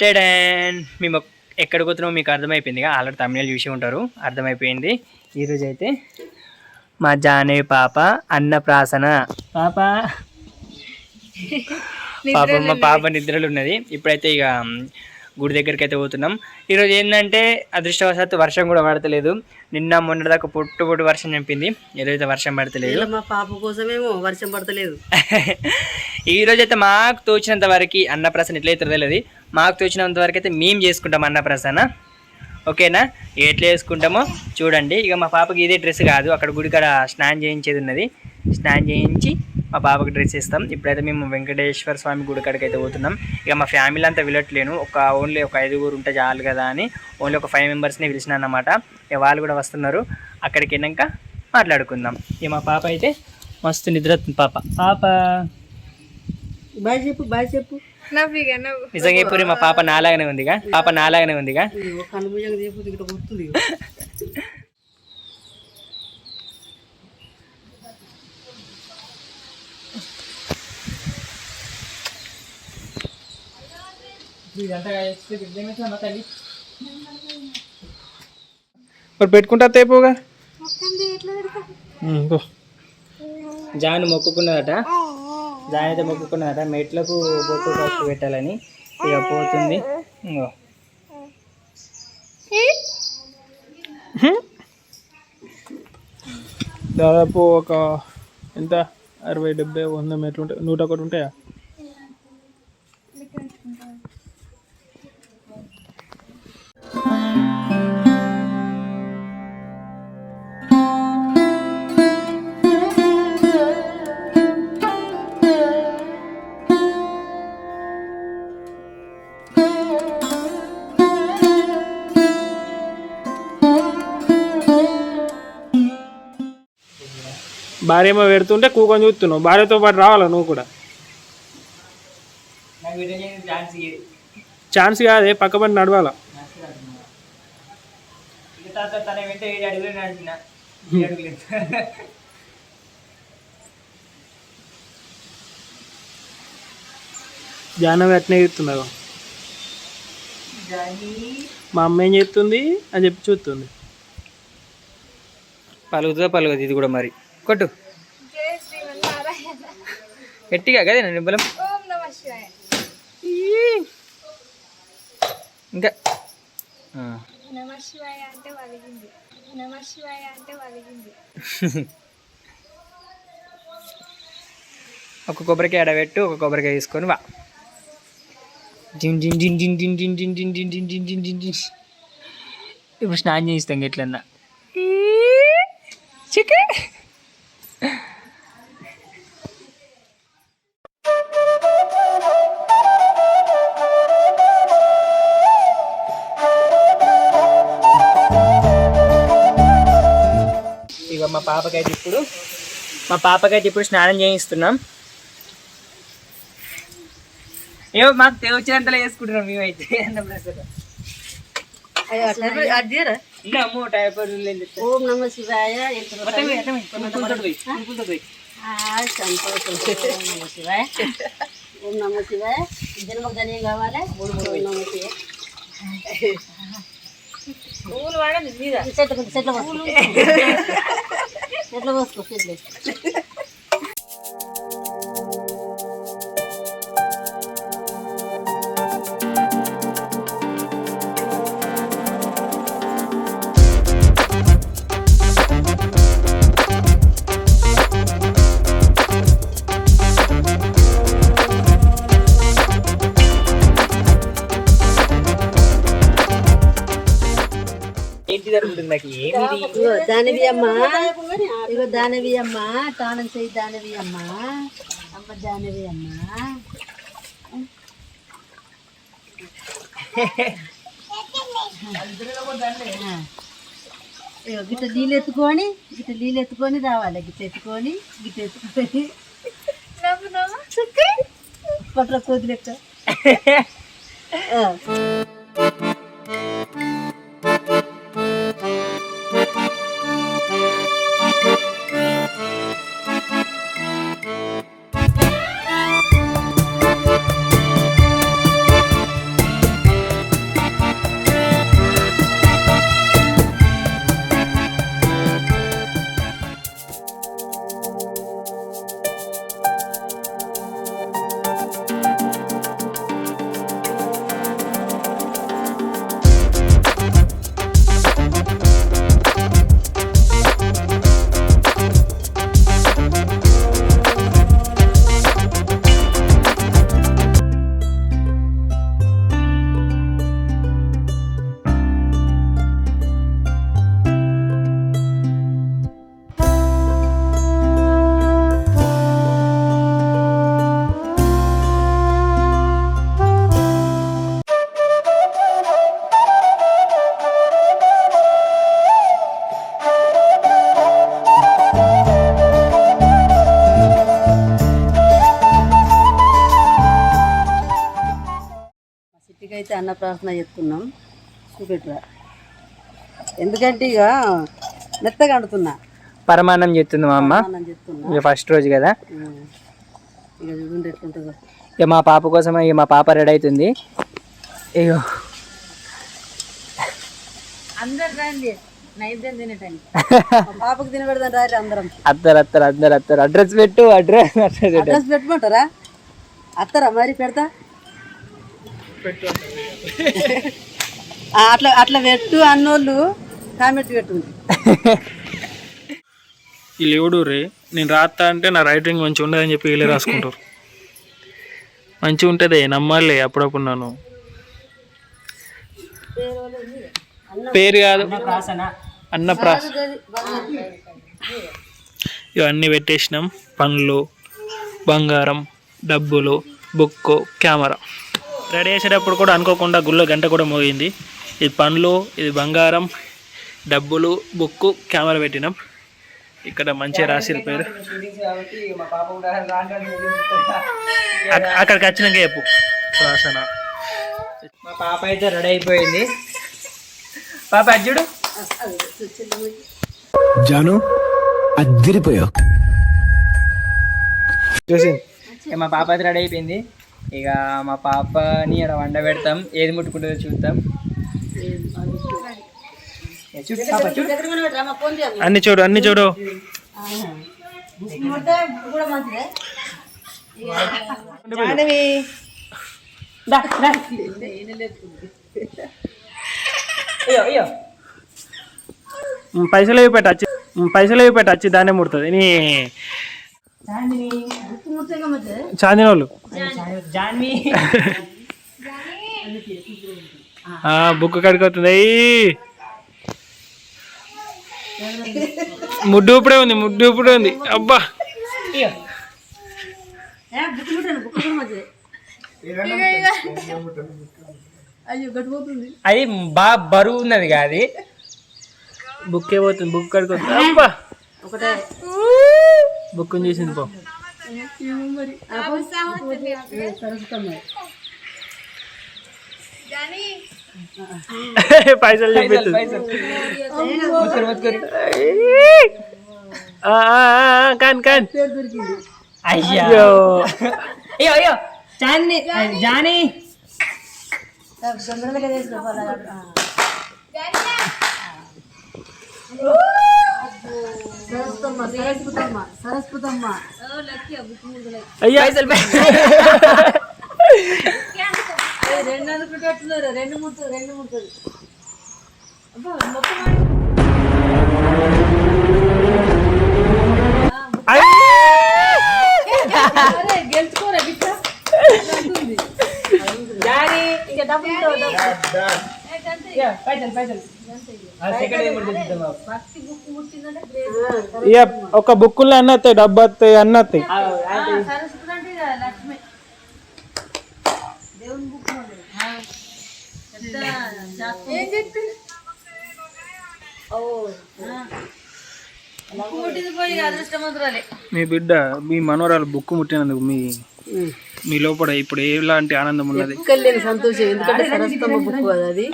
టెడన్! మేము ఎక్కడ పోతున్నామో మీకు అర్థమైపోయిందిగా ఆల్రెడీ తమిళ చూసి ఉంటారు. అర్థమైపోయింది. ఈరోజు అయితే మా జానే పాప అన్నప్రాసన పాప! పాప మా పాప నిద్రలు ఉన్నది. ఇప్పుడైతే ఇక గుడి దగ్గరికి అయితే పోతున్నాం. ఈరోజు ఏంటంటే అదృష్టవశాత్తు వర్షం కూడా పడతలేదు. నిన్న మొన్నటిదాకా పొట్టు పొట్టు వర్షం చంపింది. ఈరోజైతే వర్షం పడతలేదు. మా పాప కోసమేమో వర్షం పడతలేదు. ఈ రోజు అయితే మాకు తోచినంత వరకు అన్నప్రసన్న ఎట్లయితే తెలియదు మాకు తోచినంత వరకు అయితే మేము చేసుకుంటాం అన్నప్రసన్న ఓకేనా? ఎట్లా చేసుకుంటామో చూడండి. ఇక మా పాపకి ఇదే డ్రెస్ కాదు. అక్కడ గుడి కాడ స్నానం చేయించేది ఉన్నది. స్నానం చేయించి మా పాపకి డ్రెస్ ఇస్తాం ఇప్పుడైతే మేము వెంకటేశ్వర స్వామి గుడి కాడికి అయితే పోతున్నాం. ఇక మా ఫ్యామిలీ అంతా వెళ్ళట్లేను. ఒక ఓన్లీ ఒక ఐదుగురు ఉంటే చాలు కదా అని ఓన్లీ ఒక ఫైవ్ మెంబర్స్ని పిలిచిన అన్నమాట. ఇక వాళ్ళు కూడా వస్తున్నారు. అక్కడికి వెళ్ళాక మాట్లాడుకుందాం. ఇక మా పాప అయితే మస్తు నిద్రతుంది పాప పాప. బాయ్ చెప్పు బాయ్ చెప్పు. నిజంగా ఇప్పుడు మా పాప నాలాగానే ఉందిగా. పాప నాలాగానే ఉందిగా. మరి పెట్టుకుంటా తేపోగా జాన్ మొక్కుకున్నదట. జాన్ అయితే మొక్కుకున్నదట. మెట్లకు బొట్టు ఫస్ట్ పెట్టాలని. ఇక పోతుంది. ఇంగో దాదాపు ఒక ఎంత? అరవై డెబ్బై వంద మెట్లు ఉంటాయి నూట ఒకటి ఉంటాయా? భార్య ఏమో పెడుతుంటే కూకొని చూస్తున్నావు. భార్యతో పాటు రావాలా నువ్వు కూడా? ఛాన్స్ కాదే పక్క పని నడవాలా? జానవి అట్నే చెప్తున్నారు మా అమ్మ ఏం చెప్తుంది? అని చెప్పి చూస్తుంది. పలుకుతుందా పలుగుతుంది ఇది కూడా మరి. కొట్టు గట్టిగా నన్ను బలం ఇంకా ఒక కొబ్బరికాయ ఎడబెట్టు ఒక కొబ్బరికాయ తీసుకొని వా ఇప్పుడు స్నానం చేయిస్తాం ఎట్లన్నా చికెన్ పాపకైతే ఇప్పుడు మా పాపకైతే ఇప్పుడు స్నానం చేయిస్తున్నాం. ఏమో మాకు తెచ్చినంతలో వేసుకుంటున్నాం మేమైతే. ఓం నమ శివాయ శివాయ. ఓం నమ శివాయ. ధన్యం కావాలి. ఓం నమ శివాయ. చెట్లు చెట్లు Это было. నాకు ఏమిది ఇగో దానివి అమ్మ. ఇగో దానివి అమ్మ. తానం చేయి దానివి అమ్మ. అమ్మ దానివి అమ్మ. ఇగో గిట్ట నీళ్ళు ఎత్తుకొని గిట్ట నీళ్ళు ఎత్తుకొని రావాలి. గిట్ట ఎత్తుకొని గిట్ట ఎత్తుకొని. పట్ల కోతి అన్న ప్రార్థన చెప్తున్నాం చూపెట్టురా. ఎందుకంటే ఇక మెత్తగా అంటున్నా. పరమాన్నం చెప్తుంది మా అమ్మ? అన్నం చెప్తున్నా ఇక ఫస్ట్ రోజు కదా. ఇక చూడండి ఎట్లుంటుందో. ఇక మా పాప కోసం ఇక మా పాప రెడీ అవుతుంది. అయ్యో. అందరు రండి. నైవేద్యం తినటానికి మా పాపకు తినబెడదాం రారి అందరం. అత్తరు అత్తరు అందరు అత్తరు. అడ్రస్ పెట్టు అడ్రస్ అడ్రస్ పెట్టు. అడ్రస్ పెట్టమంటారా? అత్తరా మరి పెడతా? ఆ, అట్లా అట్లా పెట్టు అన్నోళ్ళు కామెంట్ పెట్టుంది వీళ్ళు ఎవడు రే నేను రాస్తా అంటే నా రైటింగ్ మంచిగా ఉండదని చెప్పి వీళ్ళే రాసుకుంటారు. మంచిగా ఉంటుంది నమ్మాలి అప్పుడప్పుడు నన్ను. పేరు కాదు. అన్నప్రాస ఇవన్నీ పెట్టేసినాం. పండ్లు బంగారం డబ్బులు బుక్కు కెమెరా. రెడీ చేసేటప్పుడు కూడా అనుకోకుండా గుళ్ళో గంట కూడా మోగింది. ఇది పండ్లు ఇది బంగారం డబ్బులు బుక్కు కెమెరా పెట్టినాం. ఇక్కడ మంచిగా రాసిరు పేరు. అక్క- అక్కడికి వచ్చినాక చెప్పు. ప్రాసన మా పాప అయితే రెడీ అయిపోయింది. పాప అజ్జుడు జాను అద్దరిపోయావు మా పాప అయితే రెడీ అయిపోయింది. ఇక మా పాపని ఇక్కడ వండ పెడతాం. ఏది ముట్టుకుంటుందో చూద్దాం. అన్ని చూడు అన్ని చూడు కూడా మంచిదే జాహ్నవి. దా, దా. అయ్యో అయ్యో. ఉమ్, పైసలు ఉమ్, పైసలు అవి పెట్టి వచ్చి దాన్నే ముడుతుంది. నీ చాందిన వాళ్ళు బుక్ కడుకొస్తుంది ముడ్డు ఇప్పుడే ఉంది ముడ్డు ఇప్పుడే ఉంది. అబ్బా. అది. బాగా బరువు ఉన్నది కాదు బుక్ ఏమవుతుంది బుక్ కడుకొస్తుంది. అబ్బా. ఒకటే. బుక్ చేసింది పో మరి సరస్వతం పైసలు చూపిస్తుంది ముత్తురు, ముత్తురు. ఆ, ఆ, ఆ, కాన్ కాన్ పేరు దొరికింది అయ్యా అయ్యో అయ్యో అయ్యో జాన్ని జానీ తొందరగా చేసుకోవాలి పైసలు రెండు అనుకుంటున్నారు రెండు ముట్టు రెండు ముట్టదు అరే గెలుచుకోరా ఇక డబ్బులు ఇక ఒక బుక్కులో అన్న వస్తాయి డబ్బు వస్తాయి అన్న వస్తాయి. పోయి అదృష్టమంతురాలే. మీ బిడ్డ మీ మనోరాలు బుక్ ముట్టినందుకు మీ మీ లోపల ఇప్పుడు ఎలాంటి ఆనందం ఉన్నది? ఎక్కలేని సంతోషం. ఎందుకంటే సరస్వతమ్మ బుక్ అది. అది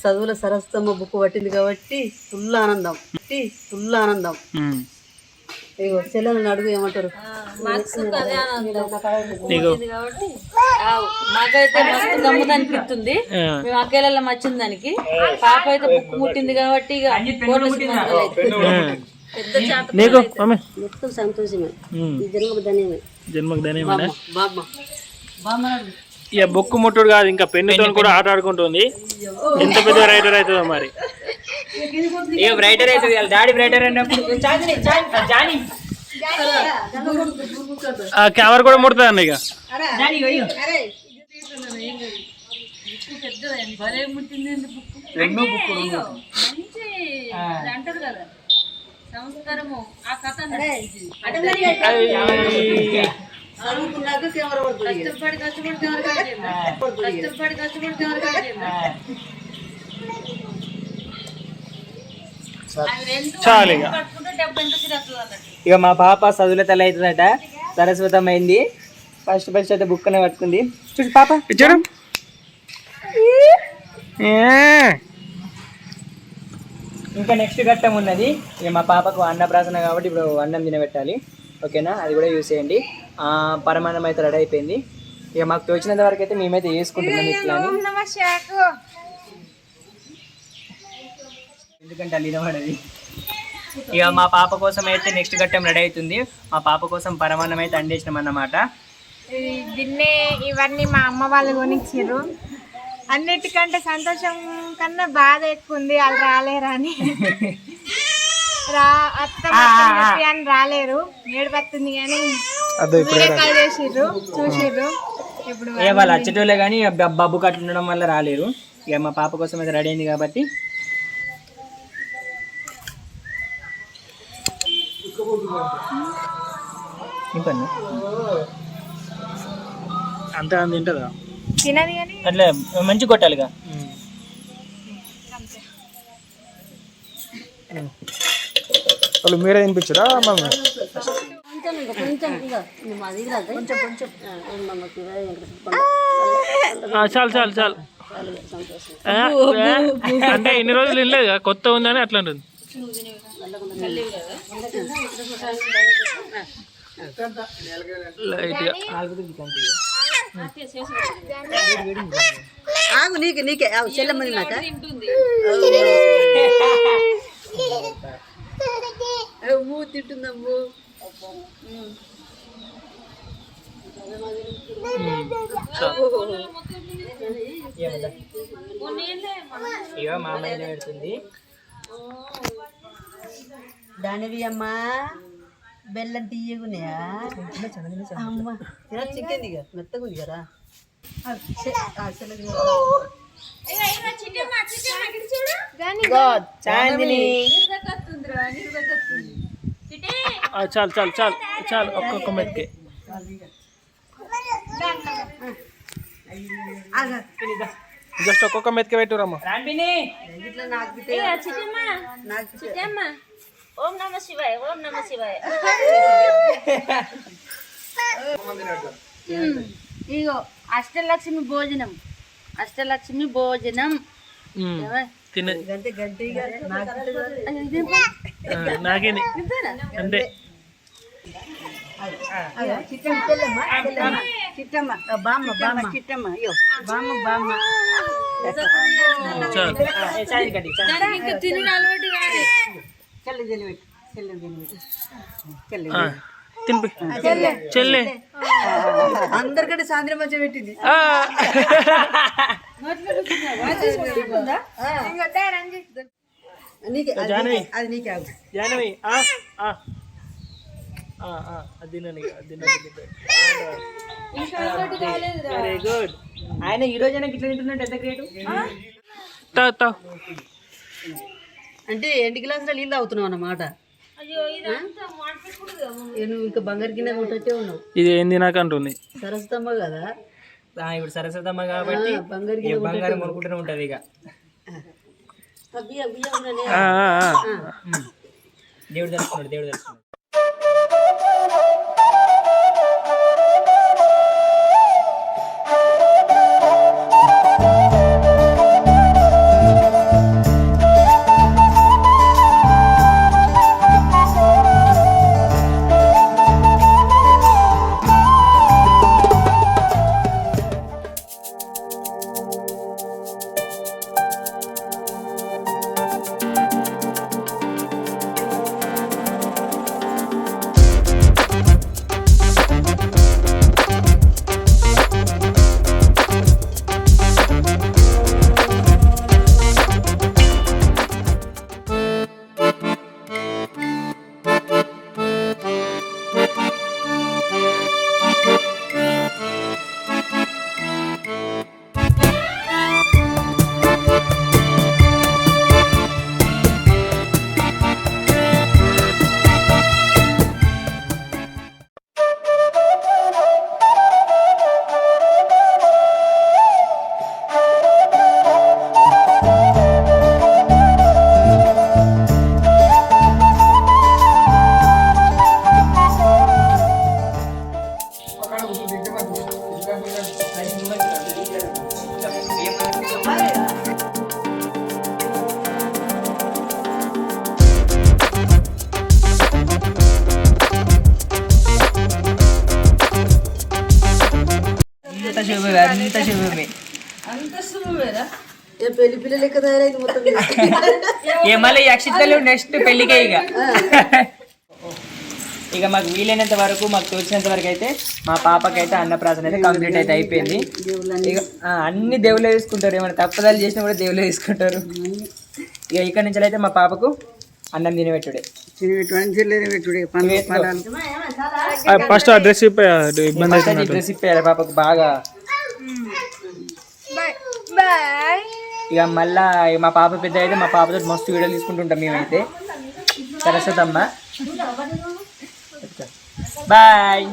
చదువుల సరస్వతమ్మ బుక్ పట్టింది కాబట్టి ఫుల్ ఆనందం. ఫుల్ ఆనందం. ఇగో చెల్లెలను అడుగు ఏమంటారు? నీకు మాకైతే మస్తు అనిపిస్తుంది మేము వచ్చింది దానికి పాప అయితే బుక్ ముట్టింది కాబట్టి ఇక నీకు మమ్మీ మొత్తం సంతోషమే. ఉమ్. ఈ జన్మకు ధన్యమే. జన్మకు ధన్యమైన బామ్మ బామ్మ. ఇక బుక్ ముట్టుడు కాదు ఇంకా పెన్నుతో కూడా ఆట ఆడుకుంటుంది. ఎంత పెద్ద రైటర్ అవుతుందో మరి. ఏ బ్రైటర్ అవుతుంది డాడీ బ్రైటర్ అన్నప్పుడు జానీ కూడా ముడుతుంది అన్న ఇక రెండు బుక్ మంచి అంటారు కదా. సంస్కారము ఆ కథ కష్టపడి కష్టపడి కష్టపడి కష్టపడి చాలు ఇక. మా పాప చదువుల తల్లి అవుతుందట. సరస్వతం అయింది. ఫస్ట్ ఫస్ట్ అయితే బుక్ అనే పట్టుకుంది. చూడు పాప. ఇచ్చాడు ఇంకా నెక్స్ట్ ఘట్టం ఉన్నది. ఇక మా పాపకు అన్నప్రాసన కాబట్టి ఇప్పుడు అన్నం తినబెట్టాలి. ఓకేనా? అది కూడా యూస్ చేయండి. పరమాన్నం అయితే రెడీ అయిపోయింది. ఇక మాకు తోచినంత వరకు అయితే మేమైతే వేసుకుంటున్నాం ఇట్లా. ఎందుకంటే అల్లి వినబడది ఇక మా పాప కోసం అయితే నెక్స్ట్ ఘట్టం రెడీ అవుతుంది. మా పాప కోసం పరమాన్నం అయితే అండేసినాం అన్నమాట. దీన్నే ఇవన్నీ మా అమ్మ వాళ్ళు కొనిచ్చారు అన్నిటికంటే సంతోషం కన్నా బాధ ఎక్కువ ఉంది వాళ్ళు రాలేరని రా అత్త అని రాలేరు. ఏడుపత్తుంది కానీ చేసిర్రు చూసిర్రు. ఇప్పుడు ఏ వాళ్ళు వచ్చేటోళ్ళే కానీ ఇక బబ్బు కట్లు ఉండడం వల్ల రాలేరు. ఇక మా పాప కోసం అయితే రెడీ అయింది కాబట్టి. అంతే అంత తింటుందా తినది కానీ అట్లా మంచి కొట్టాలిగా. వాళ్ళు మీరే తినిపించరా? మమ్మీ చాలు చాలు చాలు. అంటే ఇన్ని రోజులు తినలేదు కదా, కొత్త ఉందని అట్లా ఉంటుంది లైట్గా. ఆగు నీకే నీకే. ఆగు చెల్లెమ్మది నాక తింటుందమ్ము. ఇక మా అమ్మాయి పెడుతుంది. దానివి అమ్మా. బెల్లం తీయగున్నాయా అమ్మ ఇలా చికెన్ ఇక మెత్తగా ఉంది కదా ఆ, చె- ఆ, చెల్లెది కూడా. చాందిని ఆ, చాలు చాలు చాలు చాలు ఒక్కొక్క మెత్తికే ఆగు. జస్ట్ ఒక్కొక్క మెత్తికే పెట్టురమ్మా రాంబిని ఇట్లా నాకు బిడ్డ- నాకు బిడ్డ. ఇగో అష్టలక్ష్మి భోజనం. అష్టలక్ష్మి భోజనం. ఉమ్, తినే. గంటే గంటే ఇక నాకు బిడ్డ. ఆ, నాకేంది? అంతే. అయ్యో, చిట్టమ్మ, చెల్లెమ్మ, చెల్లెమ్మ, చిట్టమ్మ, ఆ, బామ్మ బామ్మ చిట్టమ్మ. అయ్యో బామ్మ బామ్మ. చాలు. చాంది కట్టి చాంది. చెల్లె చెల్లి తినిపి. అందరికంటే సాయంత్రం మంచిగా పెట్టింది. నీకే జానవి. వెరీ గుడ్ ఆయన ఈ రోజైనా ఇట్లా తింటున్నట్టు ఎంత గ్రేట్ తా తా. అంటే ఎండు గ్లాసులో నీళ్ళు తాగుతున్నావు అన్నమాట. నువ్వు ఇంకా బంగారు గిన్నె కొట్టచ్చే ఉన్నావు. ఇది ఏంది నాకు అంటుంది. సరస్వతమ్మ కదా? ఇప్పుడు సరస్వతమ్మ కాబట్టి బంగారు ఇక బంగారం కొనుక్కుంటూనే ఉంటది ఇక. దేవుడు తెలుసుకున్నాడు దేవుడు తెలుసుకున్నాడు అక్షింతలు నెక్స్ట్ పెళ్ళికే ఇక. ఇక మాకు వీలైనంత వరకు మాకు తోచినంత వరకు అయితే మా పాపకైతే అన్నప్రాసన అయితే కంప్లీట్ అయితే అయిపోయింది. ఇక అన్ని దేవుళ్ళే తీసుకుంటారు. ఏమైనా తప్పదాలు చేసినా కూడా దేవుళ్ళే తీసుకుంటారు. ఇక ఇక్కడ నుంచి అయితే మా పాపకు అన్నం తినబెట్టుడే ఫస్ట్ ఆ డ్రెస్ ఇబ్బంది డ్రెస్ ఇప్పేయాలి పాపకు బాగా. బాయ్ బాయ్ ఇక మళ్ళా మా పాప పెద్ద అయితే మా పాపతో మస్తు వీడియోలు తీసుకుంటుంటాం మేమైతే. సరస్వతమ్మ. బాయ్